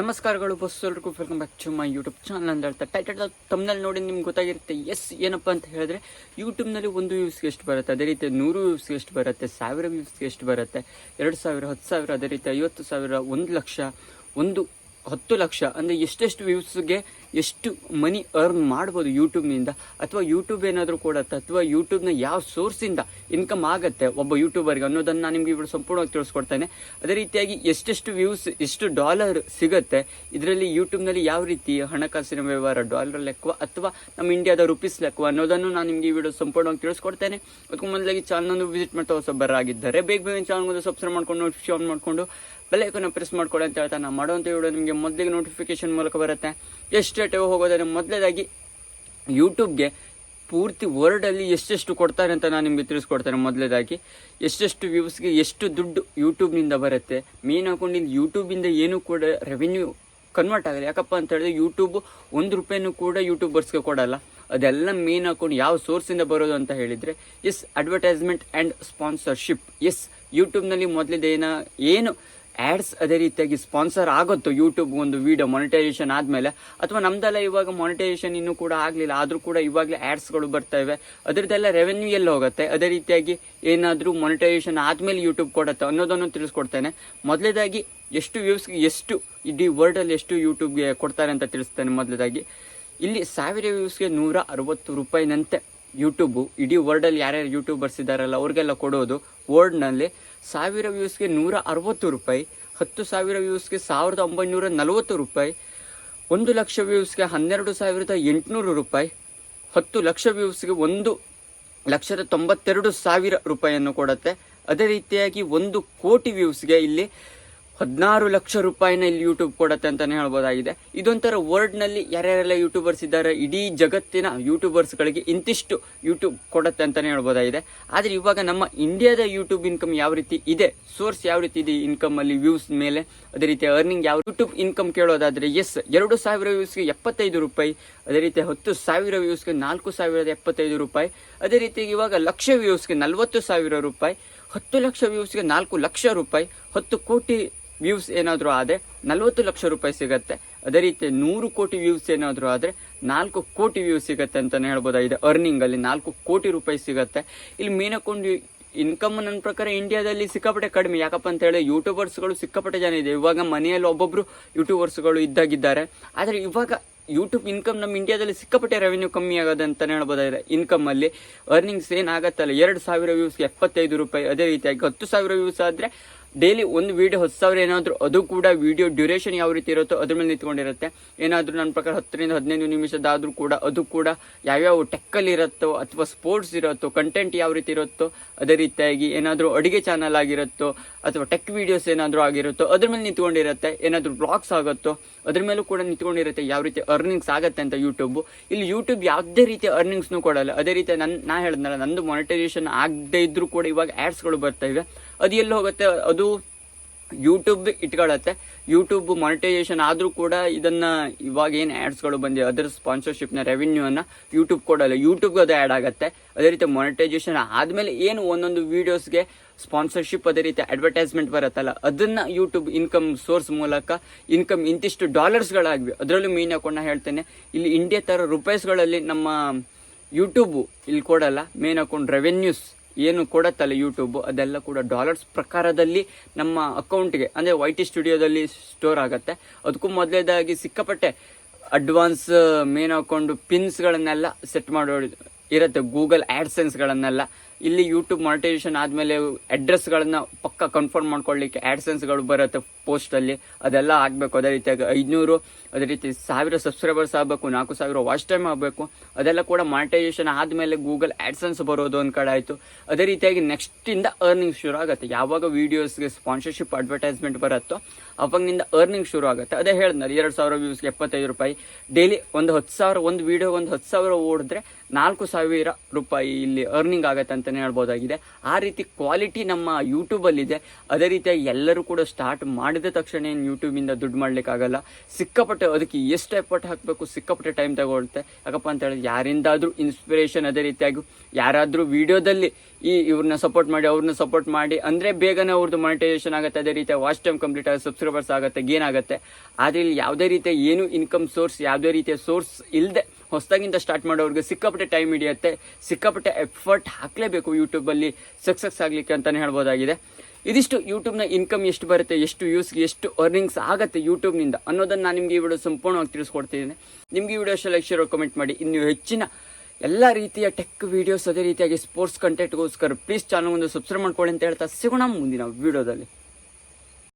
ನಮಸ್ಕಾರಗಳು ಬಸ್ ಎಲ್ರಿಗೂ. Welcome back to my YouTube channel ಅಂತ ಹೇಳ್ತಾ ಟೈಟಲ್ ತಮ್ಮಲ್ಲಿ ನೋಡಿ ನಿಮ್ಗೆ ಗೊತ್ತಾಗಿರುತ್ತೆ ಎಸ್ ಏನಪ್ಪ ಅಂತ ಹೇಳಿದ್ರೆ ಯೂಟ್ಯೂಬ್ನಲ್ಲಿ ಒಂದು ವ್ಯೂಸ್ಗೆ ಎಷ್ಟು ಬರುತ್ತೆ? ಅದೇ ರೀತಿ ನೂರು ವ್ಯೂಸ್ಗೆ ಎಷ್ಟು ಬರುತ್ತೆ? ಸಾವಿರ ವ್ಯೂಸ್ಗೆ ಎಷ್ಟು ಬರುತ್ತೆ? ಎರಡು ಸಾವಿರ, ಹತ್ತು ಸಾವಿರ, ಅದೇ ರೀತಿ ಐವತ್ತು ಸಾವಿರ, ಒಂದು ಲಕ್ಷ, ಒಂದು, ಹತ್ತು ಲಕ್ಷ, ಅಂದರೆ ಎಷ್ಟೆಷ್ಟು ವ್ಯೂಸ್ಗೆ ಎಷ್ಟು ಮನಿ ಅರ್ನ್ ಮಾಡ್ಬೋದು ಯೂಟ್ಯೂಬ್ನಿಂದ ಅಥವಾ ಯೂಟ್ಯೂಬ್ ಏನಾದರೂ ಕೊಡತ್ತೆ ಅಥವಾ ಯೂಟ್ಯೂಬ್ನ ಯಾವ ಸೋರ್ಸಿಂದ ಇನ್ಕಮ್ ಆಗುತ್ತೆ ಒಬ್ಬ ಯೂಟ್ಯೂಬರ್ಗೆ ಅನ್ನೋದನ್ನು ನಾನು ನಿಮಗೆ ಇವರು ಸಂಪೂರ್ಣವಾಗಿ ತಿಳಿಸ್ಕೊಡ್ತೇನೆ. ಅದೇ ರೀತಿಯಾಗಿ ಎಷ್ಟೆಷ್ಟು ವ್ಯೂಸ್ ಎಷ್ಟು ಡಾಲರ್ ಸಿಗುತ್ತೆ, ಇದರಲ್ಲಿ ಯೂಟ್ಯೂಬ್ನಲ್ಲಿ ಯಾವ ರೀತಿ ಹಣಕಾಸಿನ ವ್ಯವಹಾರ ಡಾಲರ್ ಲೆಕ್ಕ ಅಥವಾ ನಮ್ಮ ಇಂಡಿಯಾದ ರುಪೀಸ್ ಲೆಕ್ಕ ಅನ್ನೋದನ್ನು ನಾನು ನಿಮಗೆ ಈ ವಿಡಿಯೋ ಸಂಪೂರ್ಣವಾಗಿ ತಿಳಿಸ್ಕೊಡ್ತೇನೆ. ಅದಕ್ಕೂ ಮೊದಲಾಗಿ ಚಾನಲ್ ವಿಸಿಟ್ ಮಾಡ್ತಾ ಹೊಸಬರಾಗಿದ್ದಾರೆ, ಬೇಗ ಬೇಗ ಚಾನಲ್ ಸಬ್ಸ್ಕ್ರೈಬ್ ಮಾಡ್ಕೊಂಡು ನೋಟಿಫಿಕೇಶನ್ ಮಾಡಿಕೊಂಡು ಬೆಲ್ಲೈಕನ್ನ ಪ್ರೆಸ್ ಮಾಡ್ಕೊಳ್ಳಿ ಅಂತ ಹೇಳ್ತಾ ನಾನು ಮಾಡುವಂಥ ವಿಡಿಯೋ ನಿಮಗೆ ಮೊದಲಿಗೆ ನೋಟಿಫಿಕೇಶನ್ ಮೂಲಕ ಬರುತ್ತೆ. ಎಷ್ಟು ರೇಟ್ ಹೋಗೋದಾದ್ರೆ ಮೊದಲೇದಾಗಿ ಯೂಟ್ಯೂಬ್ಗೆ ಪೂರ್ತಿ ವರ್ಲ್ಡಲ್ಲಿ ಎಷ್ಟೆಷ್ಟು ಕೊಡ್ತಾರೆ ಅಂತ ನಾನು ನಿಮಗೆ ತಿಳಿಸ್ಕೊಡ್ತಾರೆ ಮೊದಲೇದಾಗಿ ಎಷ್ಟೆಷ್ಟು ವ್ಯೂಸ್ಗೆ ಎಷ್ಟು ದುಡ್ಡು ಯೂಟ್ಯೂಬ್ನಿಂದ ಬರುತ್ತೆ. ಮೇನ್ ಹಾಕೊಂಡಿದ್ದು ಯೂಟ್ಯೂಬಿಂದ ಏನೂ ಕೂಡ ರೆವಿನ್ಯೂ ಕನ್ವರ್ಟ್ ಆಗಲ್ಲ. ಯಾಕಪ್ಪ ಅಂತ ಹೇಳಿದ್ರೆ ಯೂಟ್ಯೂಬ್ ಒಂದು ರೂಪಾಯಿನೂ ಕೂಡ ಯೂಟ್ಯೂಬರ್ಸ್ಗೆ ಕೊಡಲ್ಲ. ಅದೆಲ್ಲ ಮೇನ್ ಹಾಕೊಂಡು ಯಾವ ಸೋರ್ಸಿಂದ ಬರೋದು ಅಂತ ಹೇಳಿದರೆ ಎಸ್ ಅಡ್ವರ್ಟೈಸ್ಮೆಂಟ್ ಆ್ಯಂಡ್ ಸ್ಪಾನ್ಸರ್ಶಿಪ್ ಎಸ್ ಯೂಟ್ಯೂಬ್ನಲ್ಲಿ ಮೊದಲಿದೇನ ಏನು ಆ್ಯಡ್ಸ್ ಅದೇ ರೀತಿಯಾಗಿ ಸ್ಪಾನ್ಸರ್ ಆಗುತ್ತೋ ಯೂಟ್ಯೂಬ್ ಒಂದು ವಿಡಿಯೋ ಮಾನಿಟೈಸೇಷನ್ ಆದಮೇಲೆ, ಅಥವಾ ನಮ್ದೆಲ್ಲ ಇವಾಗ ಮಾನಿಟೈಸೇಷನ್ ಇನ್ನೂ ಕೂಡ ಆಗಲಿಲ್ಲ, ಆದರೂ ಕೂಡ ಇವಾಗಲೇ ಆ್ಯಡ್ಸ್ಗಳು ಬರ್ತಾ ಇವೆ. ಅದರದ್ದೆಲ್ಲ ರೆವೆನ್ಯೂ ಎಲ್ಲ ಹೋಗುತ್ತೆ? ಅದೇ ರೀತಿಯಾಗಿ ಏನಾದರೂ ಮಾನಿಟೈಸೇಷನ್ ಆದಮೇಲೆ ಯೂಟ್ಯೂಬ್ ಕೊಡುತ್ತೆ? ಅನ್ನೋದನ್ನು ತಿಳಿಸ್ಕೊಡ್ತೇನೆ. ಮೊದಲೇದಾಗಿ ಎಷ್ಟು ವ್ಯೂಸ್ಗೆ ಎಷ್ಟು ಇಡೀ ವರ್ಲ್ಡಲ್ಲಿ ಎಷ್ಟು ಯೂಟ್ಯೂಬ್ಗೆ ಕೊಡ್ತಾರೆ ಅಂತ ತಿಳಿಸ್ತೇನೆ ಮೊದಲೇದಾಗಿ. ಇಲ್ಲಿ ಸಾವಿರ ವ್ಯೂಸ್ಗೆ ನೂರ ಅರವತ್ತು ರೂಪಾಯಿನಂತೆ ಯೂಟ್ಯೂಬು ಇಡೀ ವರ್ಲ್ಡಲ್ಲಿ ಯಾರ್ಯಾರು ಯೂಟ್ಯೂಬರ್ಸ್ ಇದ್ದಾರಲ್ಲ ಅವ್ರಿಗೆಲ್ಲ ಕೊಡೋದು ವರ್ಲ್ಡ್ನಲ್ಲಿ ಸಾವಿರ ವ್ಯೂಸ್ಗೆ ನೂರ ಅರವತ್ತು ರೂಪಾಯಿ, ಹತ್ತು ಸಾವಿರ ವ್ಯೂಸ್ಗೆ ಸಾವಿರದ ಒಂಬೈನೂರ ನಲವತ್ತು ರೂಪಾಯಿ, ಒಂದು ಲಕ್ಷ ವ್ಯೂಸ್ಗೆ ಹನ್ನೆರಡು ಸಾವಿರದ ಎಂಟುನೂರು ರೂಪಾಯಿ, ಹತ್ತು ಲಕ್ಷ ವ್ಯೂಸ್ಗೆ ಒಂದು ಲಕ್ಷದ ತೊಂಬತ್ತೆರಡು ಸಾವಿರ ರೂಪಾಯಿಯನ್ನು ಕೊಡುತ್ತೆ. ಅದೇ ರೀತಿಯಾಗಿ ಒಂದು ಕೋಟಿ ವ್ಯೂಸ್ಗೆ ಇಲ್ಲಿ ಹದಿನಾರು ಲಕ್ಷ ರೂಪಾಯಿನ ಇಲ್ಲಿ ಯೂಟ್ಯೂಬ್ ಕೊಡತ್ತೆ ಅಂತಾನೆ ಹೇಳ್ಬೋದಾಗಿದೆ. ಇದೊಂಥರ ವರ್ಲ್ಡ್ನಲ್ಲಿ ಯಾರ್ಯಾರೆಲ್ಲ ಯೂಟ್ಯೂಬರ್ಸ್ ಇದ್ದಾರೆ, ಇಡೀ ಜಗತ್ತಿನ ಯೂಟ್ಯೂಬರ್ಸ್ಗಳಿಗೆ ಇಂತಿಷ್ಟು ಯೂಟ್ಯೂಬ್ ಕೊಡತ್ತೆ ಅಂತಾನೆ ಹೇಳ್ಬೋದಾಗಿದೆ. ಆದರೆ ಇವಾಗ ನಮ್ಮ ಇಂಡಿಯಾದ ಯೂಟ್ಯೂಬ್ ಇನ್ಕಮ್ ಯಾವ ರೀತಿ ಇದೆ ಸೋರ್ಸ್ ಯಾವ ರೀತಿ ಇದೆ ಇನ್ಕಮ್ ಅಲ್ಲಿ ವ್ಯೂಸ್ ಮೇಲೆ? ಅದೇ ರೀತಿ ಅರ್ನಿಂಗ್ ಯಾವ ಯೂಟ್ಯೂಬ್ ಇನ್ಕಮ್ ಕೇಳೋದಾದ್ರೆ ಎಸ್ ಎರಡು ಸಾವಿರ ವ್ಯೂಸ್ಗೆ ಎಪ್ಪತ್ತೈದು ರೂಪಾಯಿ, ಅದೇ ರೀತಿ ಹತ್ತು ಸಾವಿರ ವ್ಯೂಸ್ಗೆ ನಾಲ್ಕು ಸಾವಿರದ ಎಪ್ಪತ್ತೈದು ರೂಪಾಯಿ, ಅದೇ ರೀತಿ ಇವಾಗ ಲಕ್ಷ ವ್ಯೂಸ್ಗೆ ನಲ್ವತ್ತು ಸಾವಿರ ರೂಪಾಯಿ, ಹತ್ತು ಲಕ್ಷ ವ್ಯೂಸ್ಗೆ ನಾಲ್ಕು ಲಕ್ಷ ರೂಪಾಯಿ, ಹತ್ತು ಕೋಟಿ ವ್ಯೂಸ್ ಏನಾದರೂ ಆದರೆ ನಲವತ್ತು ಲಕ್ಷ ರೂಪಾಯಿ ಸಿಗತ್ತೆ. ಅದೇ ರೀತಿ ನೂರು ಕೋಟಿ ವ್ಯೂಸ್ ಏನಾದರೂ ಆದರೆ ನಾಲ್ಕು ಕೋಟಿ ವ್ಯೂಸ್ ಸಿಗುತ್ತೆ ಅಂತಲೇ ಹೇಳ್ಬೋದಾಗಿದೆ ಅರ್ನಿಂಗಲ್ಲಿ ನಾಲ್ಕು ಕೋಟಿ ರೂಪಾಯಿ ಸಿಗುತ್ತೆ. ಇಲ್ಲಿ ಮೇನ್ ಹಾಕೊಂಡು ಇನ್ಕಮ್ ನನ್ನ ಪ್ರಕಾರ ಇಂಡಿಯಾದಲ್ಲಿ ಸಿಕ್ಕಾಪಟ್ಟೆ ಕಡಿಮೆ. ಯಾಕಪ್ಪ ಅಂತ ಹೇಳಿ ಯೂಟ್ಯೂಬರ್ಸ್ಗಳು ಸಿಕ್ಕಾಪಟ್ಟೆ ಜನ ಇದೆ ಇವಾಗ ಮನೆಯಲ್ಲಿ ಒಬ್ಬೊಬ್ರು ಯೂಟ್ಯೂಬರ್ಸ್ಗಳು ಇದ್ದಾಗಿದ್ದಾರೆ. ಆದರೆ ಇವಾಗ ಯೂಟ್ಯೂಬ್ ಇನ್ಕಮ್ ನಮ್ಮ ಇಂಡಿಯಾದಲ್ಲಿ ಸಿಕ್ಕಾಪಟ್ಟೆ ರೆವೆನ್ಯೂ ಕಮ್ಮಿ ಆಗೋದು ಅಂತ ಹೇಳ್ಬೋದಾಗಿದೆ ಇನ್ಕಮ್ ಅಲ್ಲಿ ಅರ್ನಿಂಗ್ಸ್ ಏನಾಗತ್ತಲ್ಲ? ಎರಡು ಸಾವಿರ ವ್ಯೂಸ್ಗೆ ಎಪ್ಪತ್ತೈದು ರೂಪಾಯಿ. ಅದೇ ರೀತಿಯಾಗಿ ಹತ್ತು ಸಾವಿರ ವ್ಯೂಸ್ ಆದರೆ ಡೈಲಿ ಒಂದು ವಿಡಿಯೋ ಹತ್ತು ಸಾವಿರ ಏನಾದರೂ, ಅದು ಕೂಡ ವಿಡಿಯೋ ಡ್ಯೂರೇಷನ್ ಯಾವ ರೀತಿ ಇರುತ್ತೋ ಅದ್ರ ಮೇಲೆ ನಿಂತ್ಕೊಂಡಿರುತ್ತೆ. ಏನಾದರೂ ನನ್ನ ಪ್ರಕಾರ ಹತ್ತರಿಂದ ಹದಿನೈದು ನಿಮಿಷದಾದರೂ ಕೂಡ, ಅದು ಕೂಡ ಯಾವ್ಯಾವ ಟೆಕ್ಕಲ್ಲಿ ಇರುತ್ತೋ ಅಥವಾ ಸ್ಪೋರ್ಟ್ಸ್ ಇರುತ್ತೋ ಕಂಟೆಂಟ್ ಯಾವ ರೀತಿ ಇರುತ್ತೋ, ಅದೇ ರೀತಿಯಾಗಿ ಏನಾದರೂ ಅಡುಗೆ ಚಾನಲ್ ಆಗಿರುತ್ತೋ ಅಥವಾ ಟೆಕ್ ವಿಡಿಯೋಸ್ ಏನಾದರೂ ಆಗಿರುತ್ತೋ, ಅದ್ರ ಮೇಲೆ ನಿಂತ್ಕೊಂಡಿರುತ್ತೆ. ಏನಾದರೂ ಬ್ಲಾಗ್ಸ್ ಆಗುತ್ತೋ, ಅದ್ರ ಮೇಲೂ ಕೂಡ ನಿಂತ್ಕೊಂಡಿರುತ್ತೆ ಯಾವ ರೀತಿ ಅರ್ನಿಂಗ್ಸ್ ಆಗುತ್ತೆ ಅಂತ ಯೂಟ್ಯೂಬ್ ಇಲ್ಲಿ ಯೂಟ್ಯೂಬ್ ಯಾವುದೇ ರೀತಿ ಅರ್ನಿಂಗ್ಸ್ನು ಕೊಡಲ್ಲ. ಅದೇ ರೀತಿ ನನ್ನ ನಾ ಹೇಳಿದ್ನಲ್ಲ, ನಂದು ಮಾನಿಟೈಸೇಷನ್ ಆಗದೇ ಇದ್ರೂ ಕೂಡ ಇವಾಗ ಆ್ಯಡ್ಸ್ಗಳು ಬರ್ತಾ ಇವೆ. ಅದು ಎಲ್ಲಿ ಹೋಗುತ್ತೆ? ಅದು ಯೂಟ್ಯೂಬ್ ಇಟ್ಕೊಳತ್ತೆ ಯೂಟ್ಯೂಬ್ ಮಾನಿಟೈಸೇಷನ್ ಆದರೂ ಕೂಡ ಇದನ್ನ ಇವಾಗ ಏನು ಆ್ಯಡ್ಸ್ಗಳು ಬಂದಿದೆ ಅದರ ಸ್ಪಾನ್ಸರ್ಶಿಪ್ನ ಅನ್ನ ಯೂಟ್ಯೂಬ್ ಕೊಡಲ್ಲ. ಯೂಟ್ಯೂಬ್ಗೆ ಅದು ಆ್ಯಡ್ ಆಗುತ್ತೆ. ಅದೇ ರೀತಿ ಮಾನಿಟೈಸೇಷನ್ ಆದಮೇಲೆ ಏನು ಒಂದೊಂದು ವೀಡಿಯೋಸ್ಗೆ ಸ್ಪಾನ್ಸರ್ಶಿಪ್ ಅದೇ ರೀತಿ ಅಡ್ವರ್ಟೈಸ್ಮೆಂಟ್ ಬರುತ್ತಲ್ಲ, ಅದನ್ನ ಯೂಟ್ಯೂಬ್ ಇನ್ಕಮ್ ಸೋರ್ಸ್ ಮೂಲಕ ಇನ್ಕಮ್ ಇಂತಿಷ್ಟು ಡಾಲರ್ಸ್ಗಳಾಗಿವೆ ಅದರಲ್ಲೂ ಮೀನ್ ಹಾಕೊಂಡು ಹೇಳ್ತೇನೆ. ಇಲ್ಲಿ ಇಂಡಿಯಾ ಥರ ರುಪೀಸ್ಗಳಲ್ಲಿ ನಮ್ಮ ಯೂಟ್ಯೂಬು ಇಲ್ಲಿ ಕೊಡಲ್ಲ ಮೇನ್ ಹಾಕೊಂಡು ರೆವೆನ್ಯೂಸ್ ಏನು ಕೊಡತ್ತಲ್ಲ ಯೂಟ್ಯೂಬ್ ಅದೆಲ್ಲ ಕೂಡ ಡಾಲರ್ಸ್ ಪ್ರಕಾರದಲ್ಲಿ ನಮ್ಮ ಅಕೌಂಟ್ಗೆ ಅಂದರೆ ವೈ ಟಿ ಸ್ಟುಡಿಯೋದಲ್ಲಿ ಸ್ಟೋರ್ ಆಗುತ್ತೆ. ಅದಕ್ಕೂ ಮೊದಲೇದಾಗಿ ಸಿಕ್ಕಾಪಟ್ಟೆ ಅಡ್ವಾನ್ಸ್ ಮೇನ್ ಹಾಕೊಂಡು ಪಿನ್ಸ್ಗಳನ್ನೆಲ್ಲ ಸೆಟ್ ಮಾಡೋ ಇರುತ್ತೆ. ಗೂಗಲ್ ಆ್ಯಡ್ಸೆನ್ಸ್ಗಳನ್ನೆಲ್ಲ ಇಲ್ಲಿ ಯೂಟ್ಯೂಬ್ ಮಾನಿಟೈಸೇಷನ್ ಆದಮೇಲೆ ಅಡ್ರೆಸ್ಗಳನ್ನ ಪಕ್ಕ ಕನ್ಫರ್ಮ್ ಮಾಡ್ಕೊಳ್ಳಿಕ್ಕೆ ಆ್ಯಡ್ಸೆನ್ಸ್ಗಳು ಬರುತ್ತೆ ಪೋಸ್ಟಲ್ಲಿ ಅದೆಲ್ಲ ಆಗಬೇಕು. ಅದೇ ರೀತಿಯಾಗಿ ಐದುನೂರು, ಅದೇ ರೀತಿ ಸಾವಿರ ಸಬ್ಸ್ಕ್ರೈಬರ್ಸ್ ಆಗಬೇಕು, ನಾಲ್ಕು ಸಾವಿರ ವಾಚ್ ಟೈಮ್ ಆಗಬೇಕು. ಅದೆಲ್ಲ ಕೂಡ ಮಾನಿಟೈಸೇಷನ್ ಆದಮೇಲೆ ಗೂಗಲ್ ಆ್ಯಡ್ಸೆನ್ಸ್ ಬರೋದು ಒಂದು ಕಡೆ ಆಯಿತು. ಅದೇ ರೀತಿಯಾಗಿ ನೆಕ್ಸ್ಟಿಂದ ಅರ್ನಿಂಗ್ ಶುರು ಆಗುತ್ತೆ. ಯಾವಾಗ ವೀಡಿಯೋಸ್ಗೆ ಸ್ಪಾನ್ಸರ್ಶಿಪ್ ಅಡ್ವರ್ಟೈಸ್ಮೆಂಟ್ ಬರುತ್ತೋ ಅವಾಗಿನಿಂದ ಅರ್ನಿಂಗ್ ಶುರು ಆಗುತ್ತೆ. ಅದೇ ಹೇಳಿದ್ನಲ್ಲ, ಎರಡು ಸಾವಿರ ವ್ಯೂಸ್ಗೆ ಎಪ್ಪತ್ತೈದು ರೂಪಾಯಿ. ಡೈಲಿ ಒಂದು ಹತ್ತು ಸಾವಿರ, ಒಂದು ವೀಡಿಯೋ ಒಂದು ಹತ್ತು ಸಾವಿರ ಓಡಿದ್ರೆ ನಾಲ್ಕು ಸಾವಿರ ರೂಪಾಯಿ ಇಲ್ಲಿ ಅರ್ನಿಂಗ್ ಆಗುತ್ತೆ ಅಂತ ಅಂತಲೇ ಹೇಳ್ಬೋದಾಗಿದೆ. ಆ ರೀತಿ ಕ್ವಾಲಿಟಿ ನಮ್ಮ ಯೂಟ್ಯೂಬಲ್ಲಿದೆ ಅದೇ ರೀತಿಯಾಗಿ ಎಲ್ಲರೂ ಕೂಡ ಸ್ಟಾರ್ಟ್ ಮಾಡಿದ ತಕ್ಷಣ ಏನು ಯೂಟ್ಯೂಬಿಂದ ದುಡ್ಡು ಮಾಡಲಿಕ್ಕಾಗಲ್ಲ. ಸಿಕ್ಕಾಪಟ್ಟೆ ಅದಕ್ಕೆ ಎಷ್ಟು ಎಫರ್ಟ್ ಹಾಕಬೇಕು, ಸಿಕ್ಕಾಪಟ್ಟೆ ಟೈಮ್ ತಗೊಳ್ತೆ ಯಾಕಪ್ಪ ಅಂತ ಹೇಳಿದ್ರೆ ಯಾರಿಂದಾದರೂ ಇನ್ಸ್ಪಿರೇಷನ್ ಅದೇ ರೀತಿಯಾಗಿ, ಯಾರಾದರೂ ವಿಡಿಯೋದಲ್ಲಿ ಈ ಇವ್ರನ್ನ ಸಪೋರ್ಟ್ ಮಾಡಿ, ಅವ್ರನ್ನ ಸಪೋರ್ಟ್ ಮಾಡಿ, ಅಂದರೆ ಬೇಗನೆ ಅವ್ರದ್ದು ಮಾನಿಟೈಸೇಷನ್ ಆಗುತ್ತೆ. ಅದೇ ರೀತಿಯ ವಾಚ್ ಟೈಮ್ ಕಂಪ್ಲೀಟ್ ಆಗಿ ಸಬ್ಸ್ಕ್ರೈಬರ್ಸ್ ಆಗುತ್ತೆ ಗೇನ್ ಆಗುತ್ತೆ. ಆದರೆ ಇಲ್ಲಿ ಯಾವುದೇ ರೀತಿಯ ಏನು ಇನ್ಕಮ್ ಸೋರ್ಸ್ ಯಾವುದೇ ರೀತಿಯ ಸೋರ್ಸ್ ಇಲ್ಲದೆ ಹೊಸದಾಗಿಂದ ಸ್ಟಾರ್ಟ್ ಮಾಡೋರಿಗೆ ಸಿಕ್ಕಾಪಟ್ಟೆ ಟೈಮ್ ಹಿಡಿಯುತ್ತೆ. ಸಿಕ್ಕಾಪಟ್ಟೆ ಎಫರ್ಟ್ ಹಾಕಲೇಬೇಕು ಯೂಟ್ಯೂಬಲ್ಲಿ ಸಕ್ಸಸ್ ಆಗಲಿಕ್ಕೆ ಅಂತಲೇ ಹೇಳ್ಬೋದಾಗಿದೆ. ಇದಿಷ್ಟು ಯೂಟ್ಯೂಬ್ನ ಇನ್ಕಮ್ ಎಷ್ಟು ಬರುತ್ತೆ, ಎಷ್ಟು ಯೂಸ್ಗೆ ಎಷ್ಟು ಅರ್ನಿಂಗ್ಸ್ ಆಗುತ್ತೆ ಯೂಟ್ಯೂಬ್ನಿಂದ ಅನ್ನೋದನ್ನು ನಾನು ನಿಮಗೆ ಈ ವಿಡಿಯೋ ಸಂಪೂರ್ಣವಾಗಿ ತಿಳಿಸ್ಕೊಡ್ತಿದ್ದೀನಿ ನಿಮಗೆ ಈ ವಿಡಿಯೋ ಲೈಕ್ ಶೇರ್ ಕಮೆಂಟ್ ಮಾಡಿ. ಇನ್ನು ಹೆಚ್ಚಿನ ಎಲ್ಲ ರೀತಿಯ ಟೆಕ್ ವಿಡಿಯೋಸ್ ಅದೇ ರೀತಿಯಾಗಿ ಸ್ಪೋರ್ಟ್ಸ್ ಕಂಟೆಂಟ್ಗೋಸ್ಕರ ಪ್ಲೀಸ್ ಚಾನಲ್ ಒಂದು ಸಬ್ಸ್ಕ್ರೈಬ್ ಮಾಡ್ಕೊಳ್ಳಿ ಅಂತ ಹೇಳ್ತಾ ಸಿಗೋಣ ಮುಂದಿನ ವಿಡಿಯೋದಲ್ಲಿ